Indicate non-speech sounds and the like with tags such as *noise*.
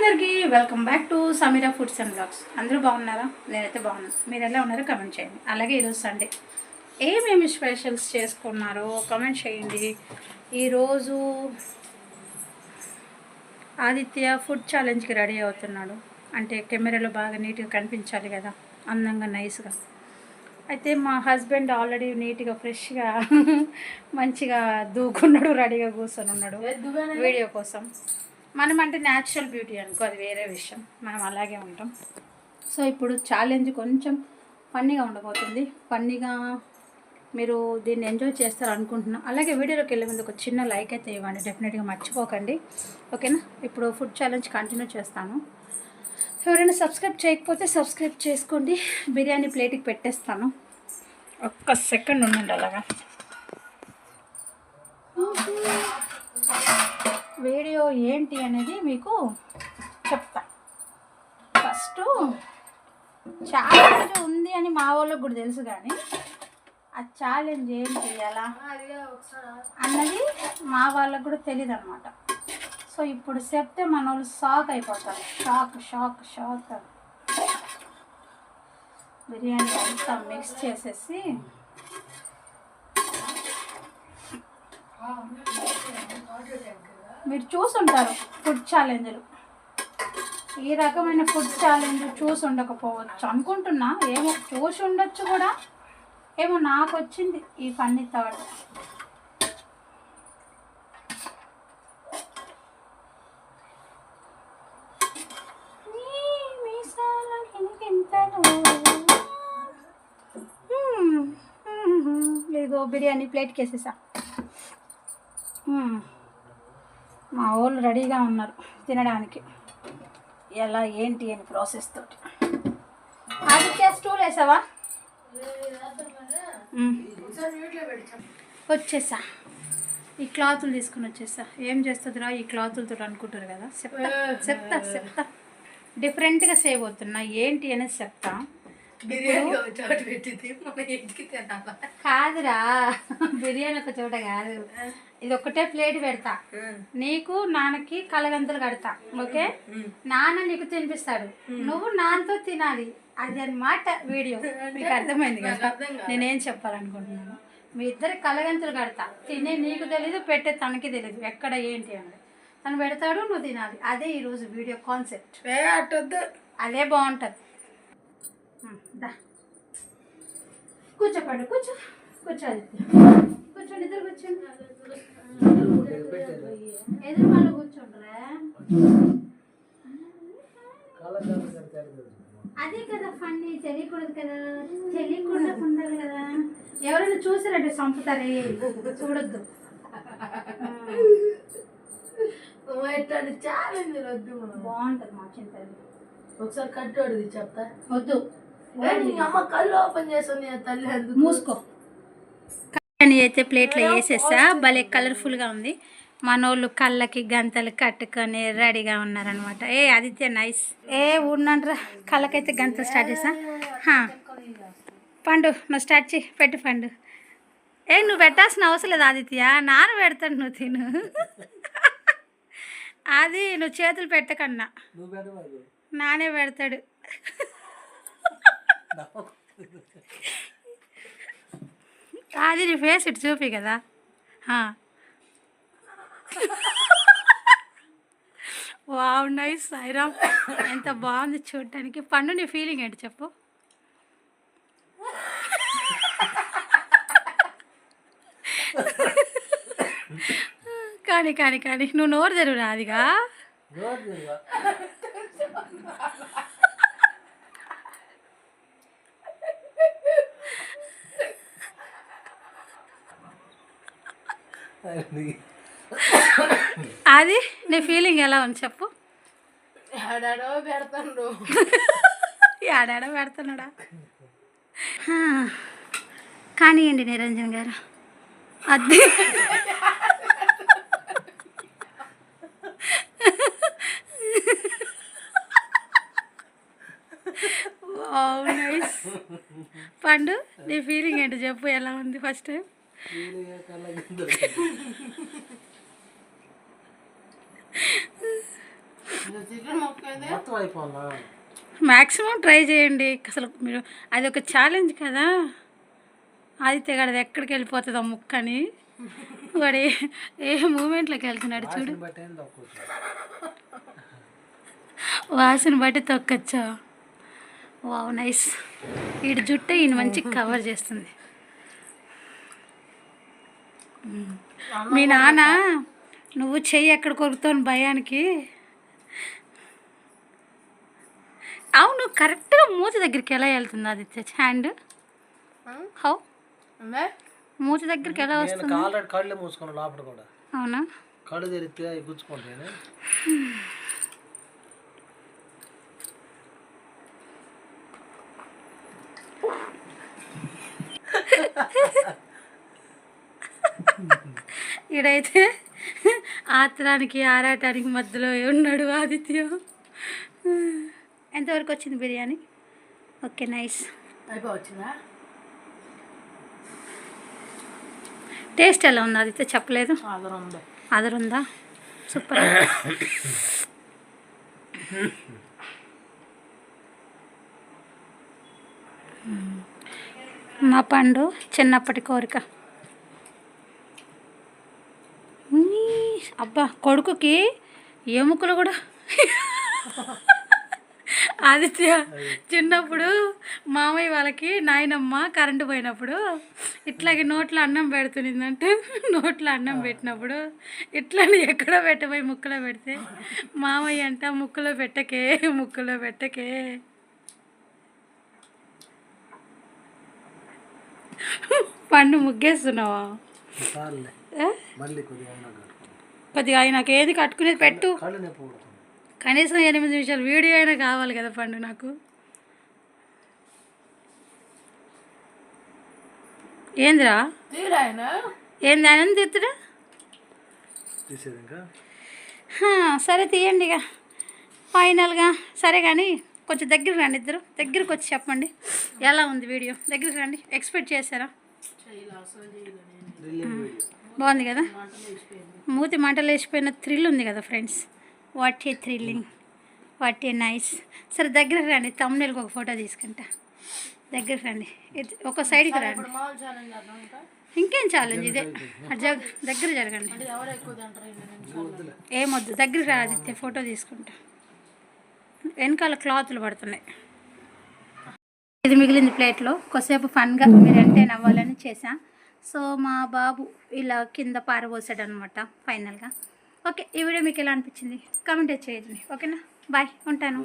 అందరికీ welcome back to Sameera foods and blogs. అందరూ బాగున్నారా? నేనైతే బాగున్నాను. మీరు ఎలా ఉన్నారో కమెంట్ చేయండి. అలాగే ఈరోజు సండే ఏమేమి స్పెషల్స్ చేసుకున్నారో కమెంట్ చేయండి. ఈరోజు ఆదిత్య ఫుడ్ ఛాలెంజ్కి రెడీ అవుతున్నాడు. అంటే కెమెరాలో బాగా నీట్గా కనిపించాలి కదా. అందంగా నైస్గా. అయితే మా హస్బెండ్ ఆల్రెడీ నీట్గా ఫ్రెష్గా *laughs* మంచిగా దూకున్నాడు రెడీగా కూర్చొని ఉన్నాడు వీడియో కోసం. మనం అంటే న్యాచురల్ బ్యూటీ అనుకో అది వేరే విషయం. మనం అలాగే ఉంటాం. సో ఇప్పుడు ఛాలెంజ్ కొంచెం ఫన్నీగా ఉండబోతుంది. ఫన్నీగా మీరు దీన్ని ఎంజాయ్ చేస్తారు అనుకుంటున్నాను అలాగే వీడియోలోకి వెళ్ళే ముందు ఒక చిన్న లైక్ అయితే ఇవ్వండి. డెఫినెట్గా మర్చిపోకండి. ఓకేనా ఇప్పుడు ఫుడ్ ఛాలెంజ్ కంటిన్యూ చేస్తాను. ఎవరైనా సబ్స్క్రైబ్ చేయకపోతే సబ్స్క్రైబ్ చేసుకోండి. బిర్యానీ ప్లేట్కి పెట్టేస్తాను. ఒక్క సెకండ్ ఉండండి అలాగా. వీడియో ఏంటి అనేది మీకు చెప్తా. ఫస్ట్ ఛాలెంజ్ ఉంది అని మా వాళ్ళకి కూడా తెలుసు కానీ ఆ ఛాలెంజ్ ఏం చేయాలా అన్నది మా వాళ్ళకి కూడా తెలియదు అనమాట సో ఇప్పుడు చెప్తే మన వాళ్ళు షాక్ అయిపోతారు. షాక్ షాక్ షాక్ బిర్యానీ అంతా మిక్స్ చేసేసి మీరు చూసుంటారు ఫుడ్ ఛాలెంజ్లు ఈ రకమైన ఫుడ్ ఛాలెంజ్ చూసి ఉండకపోవచ్చు అనుకుంటున్నా ఏమో చూసి ఉండొచ్చు కూడా. ఏమో నాకు వచ్చింది ఈ ఫన్నీ థాట్ ఇదిగో బిర్యానీ ప్లేట్కి వేసేసా మా వాళ్ళు రెడీగా ఉన్నారు తినడానికి. ఎలా ఏంటి అని ప్రాసెస్ తోటి. ఆదిత్య స్టూల్ వేసావా? వచ్చేసా. ఈ క్లాతులు తీసుకుని వచ్చేసా. ఏం చేస్తుందిరా ఈ క్లాతులతో అనుకుంటారు కదా? చెప్తా చెప్తా చెప్తా. డిఫరెంట్గా సేవ్ అవుతున్నా. ఏంటి అనేది చెప్తా. బిర్యానీ ఒక చోట పెట్టింది మన ఇంటికి తినాలా? కాదురా బిర్యానీ ఒక చోట కాదు. ఇది ఒకటే ప్లేట్ పెడతా. నీకు నాన్నకి కలగంతలు కడతా ఓకే? నాన్న నీకు తినిపిస్తాడు. నువ్వు నాన్నతో తినాలి. అది అన్నమాట వీడియో మీకు అర్థమైంది కదా. నేనేం చెప్పాలనుకుంటున్నాను? మీ ఇద్దరి కలగంతలు కడతా. తినే నీకు తెలీదు పెట్టే తనకి తెలీదు. ఎక్కడ ఏంటి అని తను పెడతాడు నువ్వు తినాలి. అదే ఈరోజు వీడియో కాన్సెప్ట్. అదే బాగుంటుంది. దా. కూర్చోపండి కూర్చో. కూర్చోండి. కూర్చోండి ఇద్దరు కూర్చోండి. ఎదురు వాళ్ళు కూర్చోండిరా. అదే కదా ఫన్నీ తెలియకూడదు కదా. తెలియకుండా ఉండాలి కదా. ఎవరైనా చూసారంటే చంపుతారే. చూడొద్దు. బాగుంటుంది మా చింత ఒకసారి కట్టోడిది చెప్తా. వద్దు. అమ్మ కళ్ళు ఓపెన్ చేస్తుంది ఆ తల్లి ఎందుకు మూసుకో. అయితే ప్లేట్లో వేసేసా? భలే కలర్ఫుల్గా ఉంది. మనోళ్ళు కళ్ళకి గంతలు కట్టుకొని రెడీగా ఉన్నారనమాట ఏ ఆదిత్య నైస్. ఏ ఉండండ్రా కళ్ళకైతే గంతలు స్టార్ట్ చేసా? హా. పండు నువ్వు స్టార్ట్ చేయి. పెట్టు పండు. ఏ నువ్వు పెట్టాల్సిన అవసరం లేదు ఆదిత్య. నాన్న పెడతాడు నువ్వు తిను. అది నువ్వు చేతులు పెట్టకన్నా. నానే పెడతాడు. అది నీ ఫేస్ ఇటు చూపి కదా. Wow nice Sairam. ఎంత బాగుంది చూడటానికి పండు నీ ఫీలింగ్ ఏంటి చెప్పు. కానీ కానీ కానీ నువ్వు నోరు తెరువు అదిగా అది. నీ ఫీలింగ్ ఎలా ఉంది చెప్పు? ఆడాడో పెడతాడు. ఏడాడ పెడుతున్నాడా. కానివ్వండి నిరంజన్ గారు. అది. నైస్ పండు నీ ఫీలింగ్ ఏంటి? చెప్పు ఎలా ఉంది ఫస్ట్ టైం మ్యాక్సిమం ట్రై చేయండి. అసలు మీరు అది ఒక ఛాలెంజ్ కదా. ఆదిత్య గడది ఎక్కడికి వెళ్ళిపోతుందో ముక్కని. వాడు ఏ- మూమెంట్లోకి వెళ్తున్నాడు చూడు. వాసన బట్టి తొక్కచ్చా? Wow nice. వీడి జుట్టు ఈయన మంచి కవర్ చేస్తుంది. మీ నాన్న నువ్వు చెయ్యి ఎక్కడ కొరుకుతావు భయానికి? అవును కరెక్ట్గా మూతి దగ్గరికి ఎలా వెళ్తుంది ఆదిత్య? హ్యాండ్ హౌ మూతి దగ్గరికి ఎలా వస్తుంది? ఆల్రెడీ కళ్ళు మూసుకున్నాను లోపల కూడా. అవునా? కళ్ళు తెరిస్తే గుచ్చుకుంటాను ఈడైతే ఆత్రానికి ఆరాటానికి మధ్యలో ఉన్నాడు ఆదిత్య. ఎంతవరకు వచ్చింది బిర్యానీ? Okay nice. టేస్ట్ ఎలా ఉంది ఆదిత్య? చెప్పలేదు? ఆధారం ఉంది సూపర్. నా పండు చిన్నప్పటి కోరిక. అబ్బా కొడుకుకి ఎముకలు కూడా. ఆదిత్య చిన్నప్పుడు మామయ్య వాళ్ళకి నాయనమ్మ కరెంటు పోయినప్పుడు ఇట్లాగే నోట్లో అన్నం పెడుతునిందంటే నోట్లో అన్నం పెట్టినప్పుడు ఇట్లానే ఎక్కడో పెట్టబోయి ముక్కలో పెడితే మామయ్య అంట ముక్కలో పెట్టకే ముక్కలో పెట్టకే. పండు ముగ్గేస్తున్నావా? మళ్ళీ కొద్దిగా అయినా కట్టుకోండి కొద్దిగా అయి నాకు ఏది కట్టుకునేది పెట్టు. కనీసం ఎనిమిది నిమిషాలు వీడియో అయినా కావాలి కదా పండు నాకు. ఏందిరా? ఏంది ఆయన తిత్తుడా సరే తీయండి ఇక. ఫైనల్గా సరే కానీ కొంచెం దగ్గరికి రండి ఇద్దరు. దగ్గరికి వచ్చి చెప్పండి. ఎలా ఉంది వీడియో? దగ్గరికి రండి. ఎక్స్పెక్ట్ చేశారా? బాగుంది కదా? మూతి మంటలు వేసిపోయిన థ్రిల్ ఉంది కదా friends? What a thrilling what a nice. సరే దగ్గరికి రండి తమ్ముళ్ళకి ఒక ఫోటో తీసుకుంటా. దగ్గరికి రండి. ఇది ఒక సైడ్కి రండి. ఇంకా? ఛాలెంజ్ ఇదే? జగ్ దగ్గర జరగండి. ఏమొద్దు దగ్గరికి రా ఆదిత్య ఫోటో తీసుకుంటా. వెనకాల క్లాతులు పడుతున్నాయి. ఇది మిగిలింది ప్లేట్లో. కొద్దిసేపు ఫన్గా మీరు ఎంటైన్ అవ్వాలని చేసా సో మా బాబు ఇలా కింద పారబోసాడు అనమాట ఫైనల్గా. ఓకే ఈ వీడియో మీకు ఎలా అనిపించింది? కామెంట్ చేయండి. ఓకేనా? బాయ్ ఉంటాను.